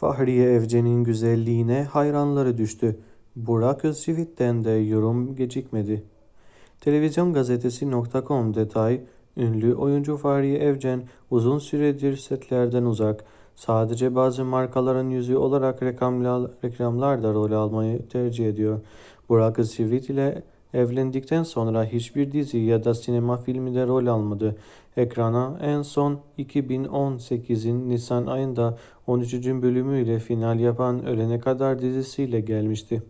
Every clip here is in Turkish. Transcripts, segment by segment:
Fahriye Evcen'in güzelliğine hayranları düştü. Burak Özçivit'ten de yorum gecikmedi. Televizyon gazetesi.com detay Ünlü oyuncu Fahriye Evcen uzun süredir setlerden uzak. Sadece bazı markaların yüzü olarak reklamlar, reklamlarda rol almayı tercih ediyor. Burak Özçivit ile evlendikten sonra hiçbir dizi ya da sinema filminde rol almadı. Ekrana en son 2018'in Nisan ayında 13. bölümüyle final yapan Ölene Kadar dizisiyle gelmişti.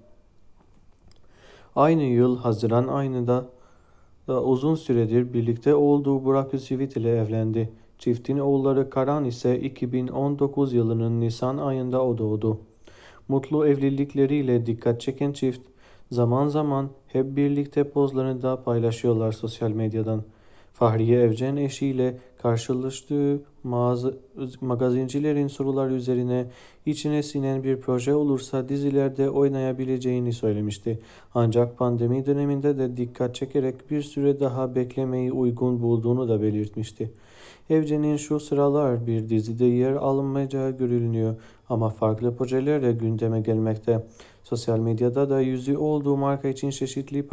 Aynı yıl Haziran ayında da uzun süredir birlikte olduğu Burak Özçivit ile evlendi. Çiftin oğulları Karan ise 2019 yılının Nisan ayında o doğdu. Mutlu evlilikleriyle dikkat çeken çift zaman zaman hep birlikte pozlarını da paylaşıyorlar sosyal medyadan. Fahriye Evcen eşiyle karşılaştığı magazincilerin sorular üzerine içine sinen bir proje olursa dizilerde oynayabileceğini söylemişti. Ancak pandemi döneminde de dikkat çekerek bir süre daha beklemeyi uygun bulduğunu da belirtmişti. Evcen'in şu sıralar bir dizide yer almayacağı görülüyor ama farklı projelerle gündeme gelmekte. Sosyal medyada da yüzü olduğu marka için çeşitli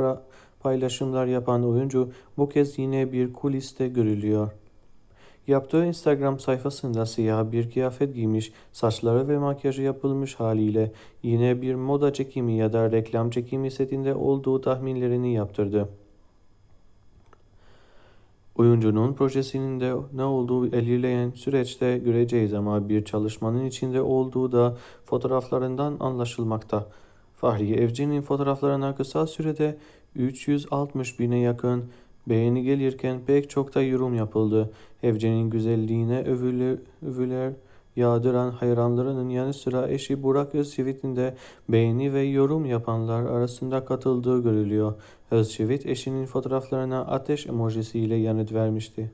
paylaşımlar yapan oyuncu bu kez yine bir kuliste görülüyor. Yaptığı Instagram sayfasında siyah bir kıyafet giymiş, saçları ve makyajı yapılmış haliyle yine bir moda çekimi ya da reklam çekimi setinde olduğu tahminlerini yaptırdı. Oyuncunun projesinin de ne olduğu ilerleyen süreçte göreceğiz ama bir çalışmanın içinde olduğu da fotoğraflarından anlaşılmakta. Fahriye Evcen'in fotoğraflarına kısa sürede 360 bine yakın beğeni gelirken pek çok da yorum yapıldı. Evcen'in güzelliğine övüler, övüler yağdıran hayranlarının yanı sıra eşi Burak Özçivit'in de beğeni ve yorum yapanlar arasında katıldığı görülüyor. Özçivit eşinin fotoğraflarına ateş emojisiyle yanıt vermişti.